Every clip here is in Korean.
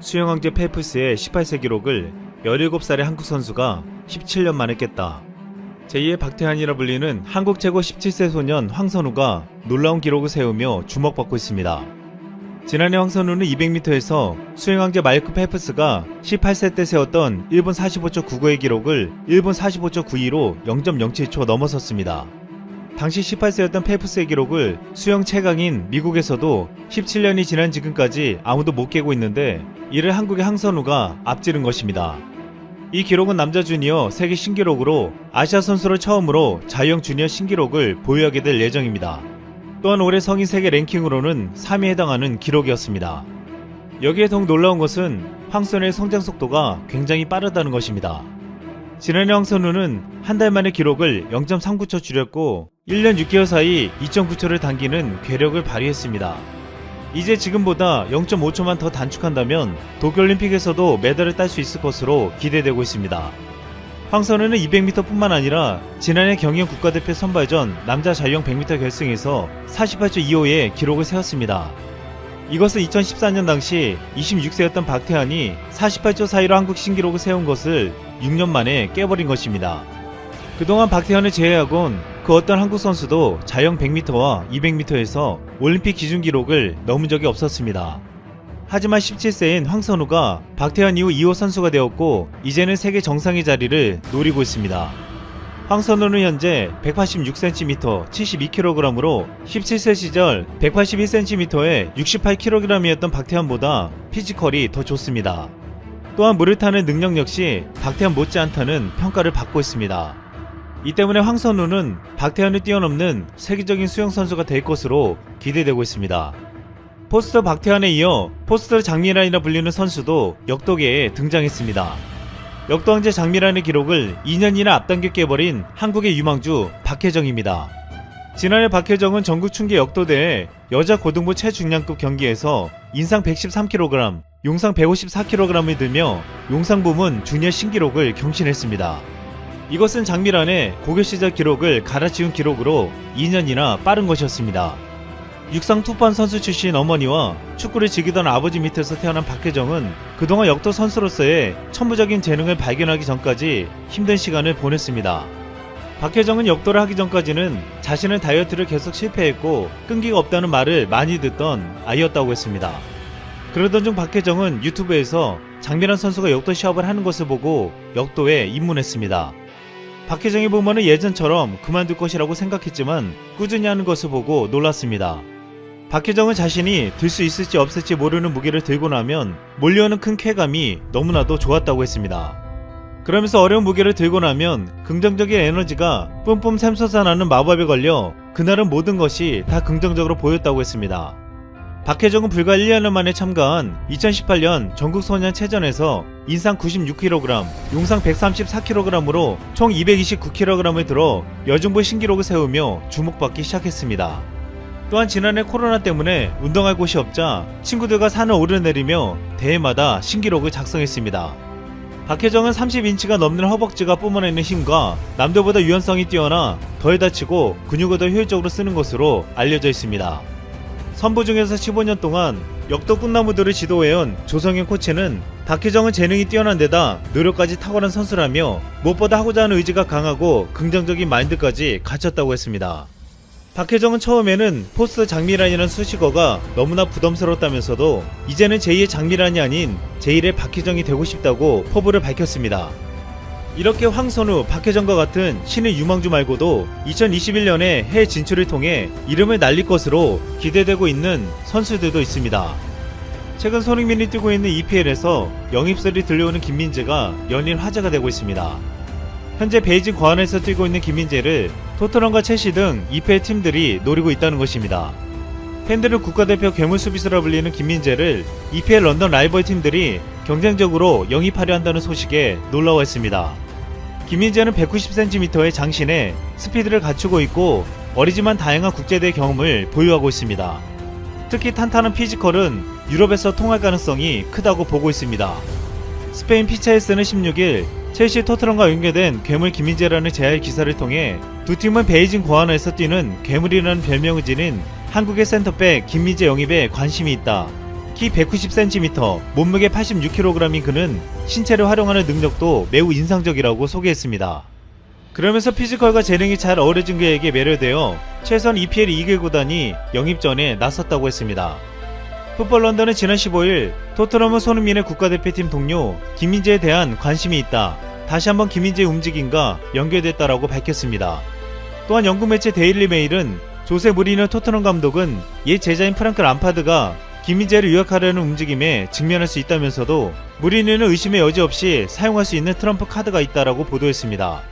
수영왕제 페프스의 18세 기록을 17살의 한국 선수가 17년 만에 깼다. 제2의 박태환이라 불리는 한국 최고 17세 소년 황선우가 놀라운 기록을 세우며 주목받고 있습니다. 지난해 황선우는 200m에서 수영왕제 마이크 페프스가 18세 때 세웠던 1분 45초 99의 기록을 1분 45초 92로 0.07초 넘어섰습니다. 당시 18세였던 페프스의 기록을 수영 최강인 미국에서도 17년이 지난 지금까지 아무도 못 깨고 있는데 이를 한국의 황선우가 앞지른 것입니다. 이 기록은 남자 주니어 세계 신기록으로 아시아 선수로 처음으로 자유형 주니어 신기록을 보유하게 될 예정입니다. 또한 올해 성인 세계 랭킹으로는 3위에 해당하는 기록이었습니다. 여기에 더욱 놀라운 것은 황선우의 성장 속도가 굉장히 빠르다는 것입니다. 지난해 황선우는 한 달 만에 기록을 0.39초 줄였고 1년 6개월 사이 2.9초를 당기는 괴력을 발휘했습니다. 이제 지금보다 0.5초만 더 단축한다면 도쿄올림픽에서도 메달을 딸 수 있을 것으로 기대되고 있습니다. 황선우는 200m뿐만 아니라 지난해 경영 국가대표 선발전 남자 자유형 100m 결승에서 48초 25의 기록을 세웠습니다. 이것은 2014년 당시 26세였던 박태환이 48초 사이로 한국 신기록을 세운 것을 6년 만에 깨버린 것입니다. 그동안 박태환을 제외하곤 그 어떤 한국 선수도 자영 100m와 200m에서 올림픽 기준 기록을 넘은 적이 없었습니다. 하지만 17세인 황선우가 박태환 이후 2호 선수가 되었고 이제는 세계 정상의 자리를 노리고 있습니다. 황선우는 현재 186cm, 72kg으로 17세 시절 181cm에 68kg이었던 박태환보다 피지컬이 더 좋습니다. 또한 물을 타는 능력 역시 박태환 못지않다는 평가를 받고 있습니다. 이 때문에 황선우는 박태환을 뛰어넘는 세계적인 수영 선수가 될 것으로 기대되고 있습니다. 포스터 박태환에 이어 포스터 장미란이라 불리는 선수도 역도계에 등장했습니다. 역도왕제 장미란의 기록을 2년이나 앞당겨 깨버린 한국의 유망주 박혜정입니다. 지난해 박혜정은 전국 충계 역도대회 여자 고등부 최중량급 경기에서 인상 113kg, 용상 154kg을 들며 용상 부문 주니어 신기록을 경신했습니다. 이것은 장미란의 고교 시절 기록을 갈아치운 기록으로 2년이나 빠른 것이었습니다. 육상 투판 선수 출신 어머니와 축구를 즐기던 아버지 밑에서 태어난 박혜정은 그동안 역도 선수로서의 천부적인 재능을 발견하기 전까지 힘든 시간을 보냈습니다. 박혜정은 역도를 하기 전까지는 자신은 다이어트를 계속 실패했고 끈기가 없다는 말을 많이 듣던 아이였다고 했습니다. 그러던 중 박혜정은 유튜브에서 장미란 선수가 역도 시합을 하는 것을 보고 역도에 입문했습니다. 박혜정의 부모는 예전처럼 그만둘 것이라고 생각했지만 꾸준히 하는 것을 보고 놀랐습니다. 박혜정은 자신이 들 수 있을지 없을지 모르는 무게를 들고 나면 몰려오는 큰 쾌감이 너무나도 좋았다고 했습니다. 그러면서 어려운 무게를 들고 나면 긍정적인 에너지가 뿜뿜 샘솟아나는 마법에 걸려 그날은 모든 것이 다 긍정적으로 보였다고 했습니다. 박혜정은 불과 1년 만에 참가한 2018년 전국 소년 체전에서 인상 96kg, 용상 134kg으로 총 229kg을 들어 여중부 신기록을 세우며 주목받기 시작했습니다. 또한 지난해 코로나 때문에 운동할 곳이 없자 친구들과 산을 오르내리며 대회마다 신기록을 작성했습니다. 박혜정은 30인치가 넘는 허벅지가 뿜어내는 힘과 남들보다 유연성이 뛰어나 덜 다치고 근육을 더 효율적으로 쓰는 것으로 알려져 있습니다. 선부 중에서 15년 동안 역도 꿈나무들을 지도해온 조성현 코치는 박혜정은 재능이 뛰어난 데다 노력까지 탁월한 선수라며 무엇보다 하고자 하는 의지가 강하고 긍정적인 마인드까지 갖췄다고 했습니다. 박혜정은 처음에는 포스트 장미란이라는 수식어가 너무나 부담스럽다면서도 이제는 제2의 장미란이 아닌 제1의 박혜정이 되고 싶다고 포부를 밝혔습니다. 이렇게 황선우, 박혜정과 같은 신의 유망주 말고도 2021년에 해외 진출을 통해 이름을 날릴 것으로 기대되고 있는 선수들도 있습니다. 최근 손흥민이 뛰고 있는 EPL에서 영입설이 들려오는 김민재가 연일 화제가 되고 있습니다. 현재 베이징 과안에서 뛰고 있는 김민재를 토트넘과 첼시 등 EPL 팀들이 노리고 있다는 것입니다. 팬들은 국가대표 괴물 수비수라 불리는 김민재를 EPL 런던 라이벌 팀들이 경쟁적으로 영입하려 한다는 소식에 놀라워했습니다. 김민재는 190cm의 장신에 스피드를 갖추고 있고 어리지만 다양한 국제대회 경험을 보유하고 있습니다. 특히 탄탄한 피지컬은 유럽에서 통할 가능성이 크다고 보고 있습니다. 스페인 피차에스는 16일 첼시 토트넘과 연계된 괴물 김민재라는 제야의 기사를 통해 두 팀은 베이징 고안에서 뛰는 괴물이라는 별명을 지닌 한국의 센터백 김민재 영입에 관심이 있다. 키 190cm, 몸무게 86kg인 그는 신체를 활용하는 능력도 매우 인상적이라고 소개했습니다. 그러면서 피지컬과 재능이 잘 어우러진 그에게 매료되어 최선 EPL 2개 구단이 영입 전에 나섰다고 했습니다. 풋볼 런던은 지난 15일 토트넘은 손흥민의 국가대표팀 동료 김민재에 대한 관심이 있다. 다시 한번 김민재의 움직임과 연결됐다라고 밝혔습니다. 또한 영국 매체 데일리 메일은 조세 무리뉴 토트넘 감독은 옛 제자인 프랑크 람파드가 김민재를 유학하려는 움직임에 직면할 수 있다면서도 무리뉴는 의심의 여지 없이 사용할 수 있는 트럼프 카드가 있다라고 보도했습니다.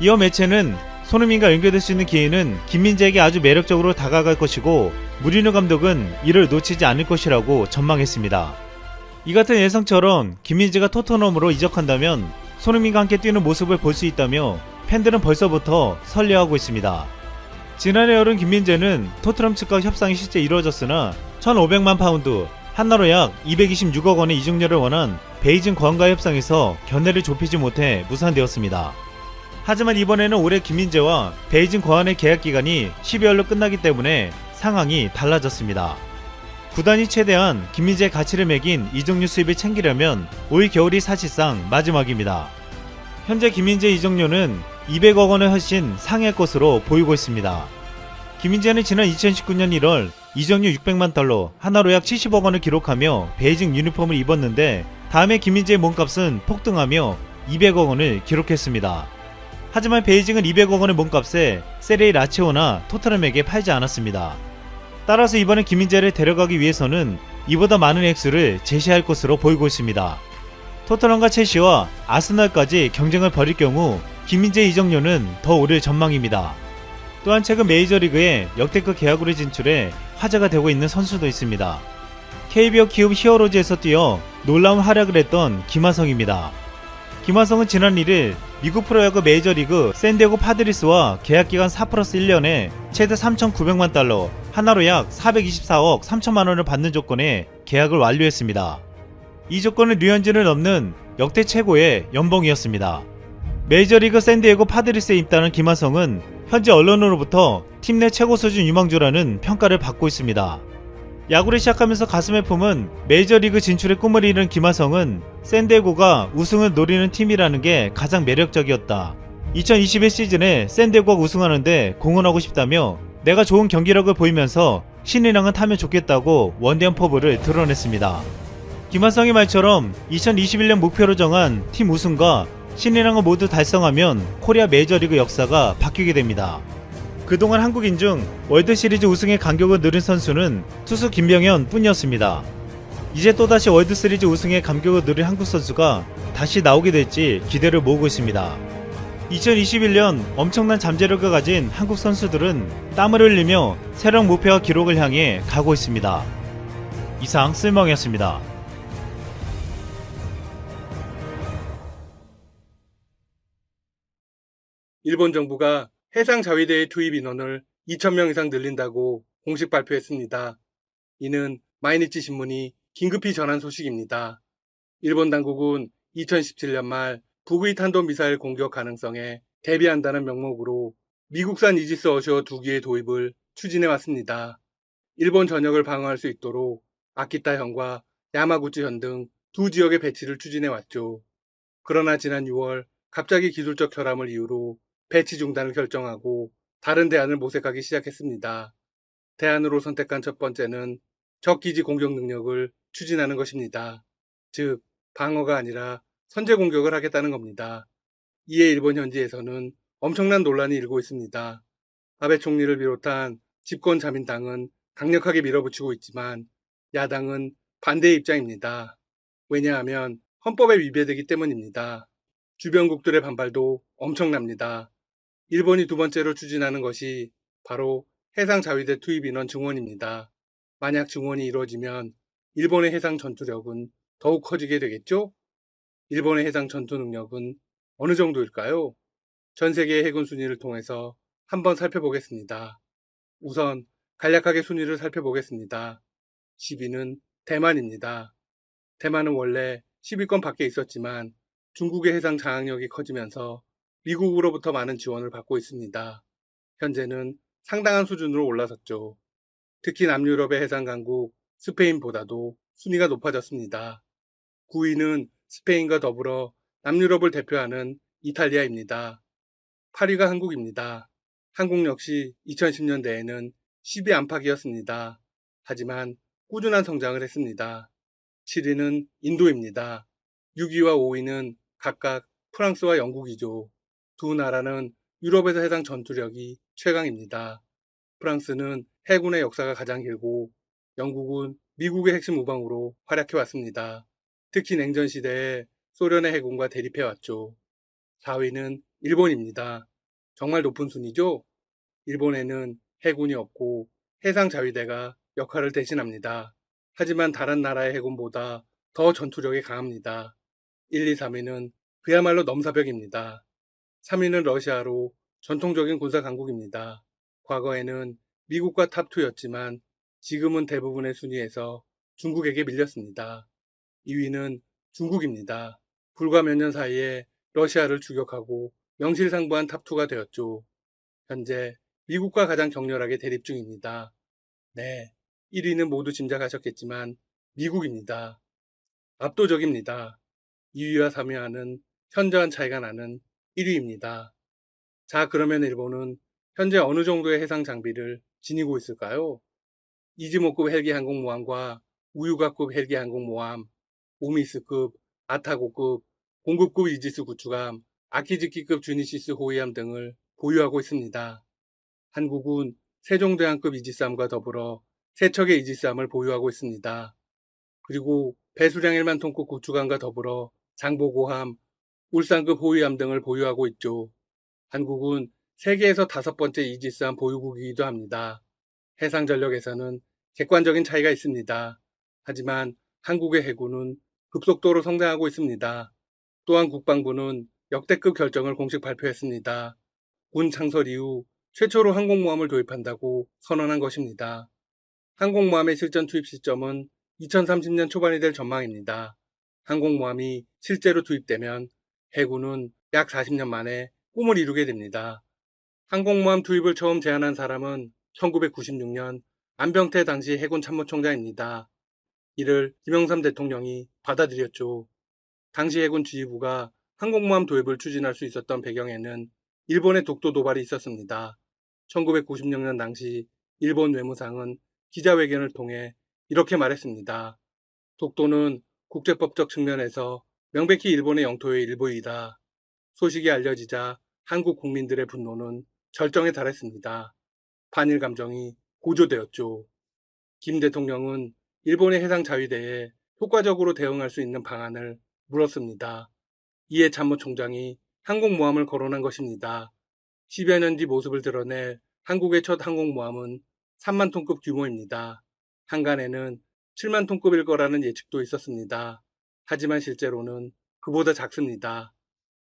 이어 매체는 손흥민과 연결될 수 있는 기회는 김민재에게 아주 매력적으로 다가갈 것이고 무리뉴 감독은 이를 놓치지 않을 것이라고 전망했습니다. 이 같은 예상처럼 김민재가 토트넘으로 이적한다면 손흥민과 함께 뛰는 모습을 볼 수 있다며 팬들은 벌써부터 설레하고 있습니다. 지난해 여름 김민재는 토트넘 측과 협상이 실제 이루어졌으나 1,500만 파운드, 한나로 약 226억 원의 이적료를 원한 베이징 관과 협상에서 견해를 좁히지 못해 무산되었습니다. 하지만 이번에는 올해 김민재와 베이징 거한의 계약 기간이 12월로 끝나기 때문에 상황이 달라졌습니다. 구단이 최대한 김민재의 가치를 매긴 이적료 수입을 챙기려면 올 겨울이 사실상 마지막입니다. 현재 김민재 이적료는 200억 원을 훨씬 상회할 것으로 보이고 있습니다. 김민재는 지난 2019년 1월 이적료 600만 달러, 하나로 약 70억 원을 기록하며 베이징 유니폼을 입었는데 다음에 김민재의 몸값은 폭등하며 200억 원을 기록했습니다. 하지만 베이징은 200억 원의 몸값에 세레이 라치오나 토트넘에게 팔지 않았습니다. 따라서 이번에 김민재를 데려가기 위해서는 이보다 많은 액수를 제시할 것으로 보이고 있습니다. 토트넘과 첼시와 아스널까지 경쟁을 벌일 경우 김민재 이적료는 더 오를 전망입니다. 또한 최근 메이저리그에 역대급 계약으로 진출해 화제가 되고 있는 선수도 있습니다. KBO 키움 히어로즈에서 뛰어 놀라운 활약을 했던 김하성입니다. 김하성은 지난 1일 미국 프로야구 메이저리그 샌디에고 파드리스와 계약기간 4 플러스 1년에 최대 3,900만 달러, 하나로 약 424억 3천만 원을 받는 조건에 계약을 완료했습니다. 이 조건은 류현진을 넘는 역대 최고의 연봉이었습니다. 메이저리그 샌디에고 파드리스에 입단한 김하성은 현재 언론으로부터 팀 내 최고 수준 유망주라는 평가를 받고 있습니다. 야구를 시작하면서 가슴에 품은 메이저리그 진출의 꿈을 이룬 김하성은 샌디에고가 우승을 노리는 팀이라는 게 가장 매력적이었다. 2021 시즌에 샌디에고가 우승하는데 공헌하고 싶다며 내가 좋은 경기력을 보이면서 신인왕은 타면 좋겠다고 원대한 포부를 드러냈습니다. 김하성의 말처럼 2021년 목표로 정한 팀 우승과 신인왕을 모두 달성하면 코리아 메이저리그 역사가 바뀌게 됩니다. 그동안 한국인 중 월드시리즈 우승의 간격을 누린 선수는 투수 김병현 뿐이었습니다. 이제 또다시 월드시리즈 우승의 감격을 누린 한국 선수가 다시 나오게 될지 기대를 모으고 있습니다. 2021년 엄청난 잠재력을 가진 한국 선수들은 땀을 흘리며 새로운 목표와 기록을 향해 가고 있습니다. 이상 쓸멍이었습니다. 일본 정부가 해상 자위대의 투입 인원을 2,000명 이상 늘린다고 공식 발표했습니다. 이는 마이니치 신문이 긴급히 전한 소식입니다. 일본 당국은 2017년 말 북의 탄도 미사일 공격 가능성에 대비한다는 명목으로 미국산 이지스 어셔 두 기의 도입을 추진해 왔습니다. 일본 전역을 방어할 수 있도록 아키타현과 야마구치현 등 두 지역의 배치를 추진해 왔죠. 그러나 지난 6월 갑자기 기술적 결함을 이유로 배치 중단을 결정하고 다른 대안을 모색하기 시작했습니다. 대안으로 선택한 첫 번째는 적기지 공격 능력을 추진하는 것입니다. 즉, 방어가 아니라 선제 공격을 하겠다는 겁니다. 이에 일본 현지에서는 엄청난 논란이 일고 있습니다. 아베 총리를 비롯한 집권 자민당은 강력하게 밀어붙이고 있지만 야당은 반대 입장입니다. 왜냐하면 헌법에 위배되기 때문입니다. 주변국들의 반발도 엄청납니다. 일본이 두 번째로 추진하는 것이 바로 해상 자위대 투입 인원 증원입니다. 만약 증원이 이루어지면 일본의 해상 전투력은 더욱 커지게 되겠죠? 일본의 해상 전투 능력은 어느 정도일까요? 전 세계의 해군 순위를 통해서 한번 살펴보겠습니다. 우선 간략하게 순위를 살펴보겠습니다. 10위는 대만입니다. 대만은 원래 10위권 밖에 있었지만 중국의 해상 장악력이 커지면서 미국으로부터 많은 지원을 받고 있습니다. 현재는 상당한 수준으로 올라섰죠. 특히 남유럽의 해상 강국 스페인보다도 순위가 높아졌습니다. 9위는 스페인과 더불어 남유럽을 대표하는 이탈리아입니다. 8위가 한국입니다. 한국 역시 2010년대에는 10위 안팎이었습니다. 하지만 꾸준한 성장을 했습니다. 7위는 인도입니다. 6위와 5위는 각각 프랑스와 영국이죠. 두 나라는 유럽에서 해당 전투력이 최강입니다. 프랑스는 해군의 역사가 가장 길고 영국은 미국의 핵심 우방으로 활약해 왔습니다. 특히 냉전 시대에 소련의 해군과 대립해 왔죠. 4위는 일본입니다. 정말 높은 순위죠? 일본에는 해군이 없고 해상 자위대가 역할을 대신합니다. 하지만 다른 나라의 해군보다 더 전투력이 강합니다. 1, 2, 3위는 그야말로 넘사벽입니다. 3위는 러시아로 전통적인 군사 강국입니다. 과거에는 미국과 탑2였지만 지금은 대부분의 순위에서 중국에게 밀렸습니다. 2위는 중국입니다. 불과 몇 년 사이에 러시아를 추격하고 명실상부한 탑2가 되었죠. 현재 미국과 가장 격렬하게 대립 중입니다. 네, 1위는 모두 짐작하셨겠지만 미국입니다. 압도적입니다. 2위와 3위와는 현저한 차이가 나는 1위입니다. 자, 그러면 일본은 현재 어느 정도의 해상 장비를 지니고 있을까요? 이즈모급 헬기 항공모함과 우유가급 헬기 항공모함, 오미스급, 아타고급, 공급급 이지스 구축함, 아키즈키급 주니시스 호위함 등을 보유하고 있습니다. 한국은 세종대왕급 이지스함과 더불어 세 척의 이지스함을 보유하고 있습니다. 그리고 배수량 1만 톤급 구축함과 더불어 장보고함, 울산급 호위함 등을 보유하고 있죠. 한국은 세계에서 다섯 번째 이지스함 보유국이기도 합니다. 해상 전력에서는 객관적인 차이가 있습니다. 하지만 한국의 해군은 급속도로 성장하고 있습니다. 또한 국방부는 역대급 결정을 공식 발표했습니다. 군 창설 이후 최초로 항공모함을 도입한다고 선언한 것입니다. 항공모함의 실전 투입 시점은 2030년 초반이 될 전망입니다. 항공모함이 실제로 투입되면 해군은 약 40년 만에 꿈을 이루게 됩니다. 항공모함 투입을 처음 제안한 사람은 1996년 안병태 당시 해군 참모총장입니다. 이를 김영삼 대통령이 받아들였죠. 당시 해군 지휘부가 항공모함 도입을 추진할 수 있었던 배경에는 일본의 독도 도발이 있었습니다. 1996년 당시 일본 외무상은 기자회견을 통해 이렇게 말했습니다. 독도는 국제법적 측면에서 명백히 일본의 영토의 일부이다. 소식이 알려지자 한국 국민들의 분노는 절정에 달했습니다. 반일 감정이 고조되었죠. 김 대통령은 일본의 해상 자위대에 효과적으로 대응할 수 있는 방안을 물었습니다. 이에 참모총장이 항공모함을 거론한 것입니다. 10여 년 뒤 모습을 드러낼 한국의 첫 항공모함은 3만 톤급 규모입니다. 한간에는 7만 톤급일 거라는 예측도 있었습니다. 하지만 실제로는 그보다 작습니다.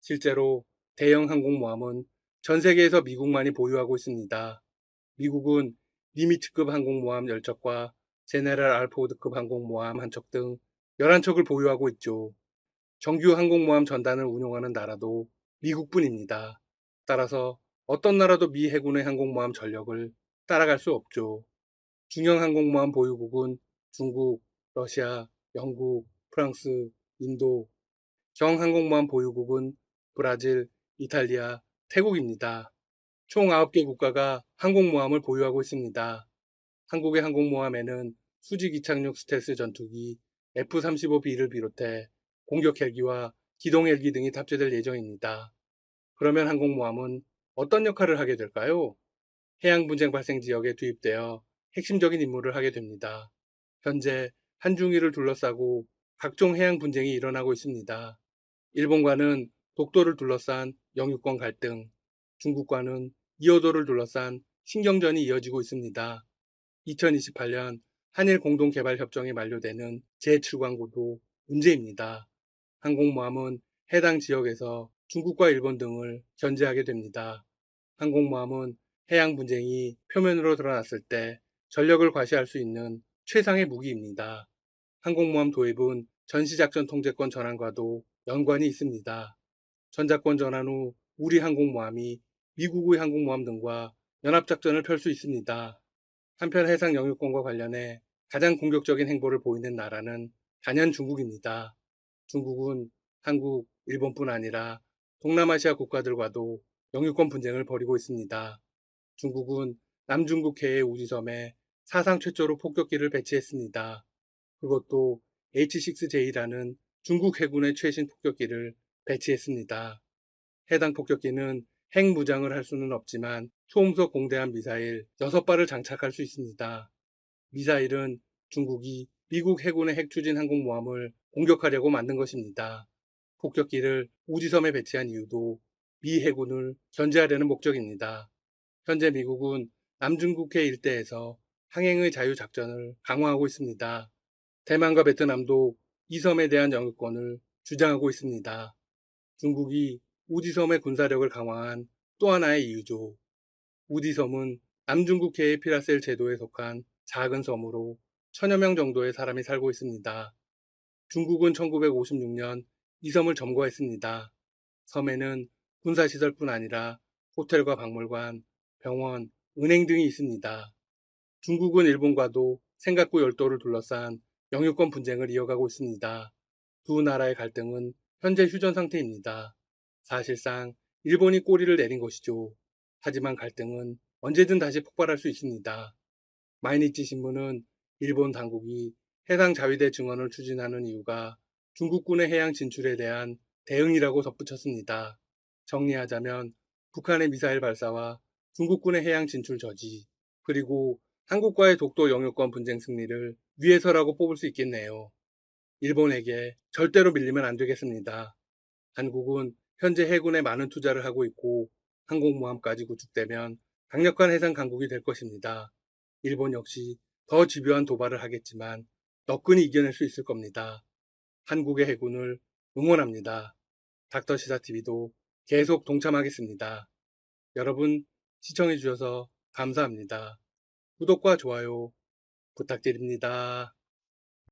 실제로 대형 항공모함은 전 세계에서 미국만이 보유하고 있습니다. 미국은 니미츠급 항공모함 10척과 제네랄 알포드급 항공모함 한척등 11척을 보유하고 있죠. 정규 항공모함 전단을 운용하는 나라도 미국뿐입니다. 따라서 어떤 나라도 미 해군의 항공모함 전력을 따라갈 수 없죠. 중형 항공모함 보유국은 중국, 러시아, 영국, 프랑스, 인도, 경항공모함 보유국은 브라질, 이탈리아, 태국입니다. 총 9개 국가가 항공모함을 보유하고 있습니다. 한국의 항공모함에는 수직 이착륙 스텔스 전투기 F-35B를 비롯해 공격 헬기와 기동 헬기 등이 탑재될 예정입니다. 그러면 항공모함은 어떤 역할을 하게 될까요? 해양 분쟁 발생 지역에 투입되어 핵심적인 임무를 하게 됩니다. 현재 한중일을 둘러싸고 각종 해양 분쟁이 일어나고 있습니다. 일본과는 독도를 둘러싼 영유권 갈등, 중국과는 이어도를 둘러싼 신경전이 이어지고 있습니다. 2028년 한일 공동개발협정이 만료되는 제7광구도 문제입니다. 항공모함은 해당 지역에서 중국과 일본 등을 견제하게 됩니다. 항공모함은 해양 분쟁이 표면으로 드러났을 때 전력을 과시할 수 있는 최상의 무기입니다. 항공모함 도입은 전시작전 통제권 전환과도 연관이 있습니다. 전자권 전환 후 우리 항공모함이 미국의 항공모함 등과 연합작전을 펼 수 있습니다. 한편 해상 영유권과 관련해 가장 공격적인 행보를 보이는 나라는 단연 중국입니다. 중국은 한국, 일본뿐 아니라 동남아시아 국가들과도 영유권 분쟁을 벌이고 있습니다. 중국은 남중국해의 우지섬에 사상 최초로 폭격기를 배치했습니다. 그것도 H6J라는 중국 해군의 최신 폭격기를 배치했습니다. 해당 폭격기는 핵 무장을 할 수는 없지만 초음속 공대함 미사일 6발을 장착할 수 있습니다. 미사일은 중국이 미국 해군의 핵추진 항공모함을 공격하려고 만든 것입니다. 폭격기를 우지섬에 배치한 이유도 미 해군을 견제하려는 목적입니다. 현재 미국은 남중국해 일대에서 항행의 자유 작전을 강화하고 있습니다. 대만과 베트남도 이 섬에 대한 영유권을 주장하고 있습니다. 중국이 우지섬의 군사력을 강화한 또 하나의 이유죠. 우지섬은 남중국해의 피라셀 제도에 속한 작은 섬으로 천여 명 정도의 사람이 살고 있습니다. 중국은 1956년 이 섬을 점거했습니다. 섬에는 군사시설뿐 아니라 호텔과 박물관, 병원, 은행 등이 있습니다. 중국은 일본과도 생각구 열도를 둘러싼 영유권 분쟁을 이어가고 있습니다. 두 나라의 갈등은 현재 휴전 상태입니다. 사실상 일본이 꼬리를 내린 것이죠. 하지만 갈등은 언제든 다시 폭발할 수 있습니다. 마이니치 신문은 일본 당국이 해상 자위대 증원을 추진하는 이유가 중국군의 해양 진출에 대한 대응이라고 덧붙였습니다. 정리하자면 북한의 미사일 발사와 중국군의 해양 진출 저지, 그리고 한국과의 독도 영유권 분쟁 승리를 위해서라고 뽑을 수 있겠네요. 일본에게 절대로 밀리면 안 되겠습니다. 한국은 현재 해군에 많은 투자를 하고 있고 항공모함까지 구축되면 강력한 해상 강국이 될 것입니다. 일본 역시 더 집요한 도발을 하겠지만 너끈히 이겨낼 수 있을 겁니다. 한국의 해군을 응원합니다. 닥터 시사TV도 계속 동참하겠습니다. 여러분 시청해 주셔서 감사합니다. 구독과 좋아요 부탁드립니다.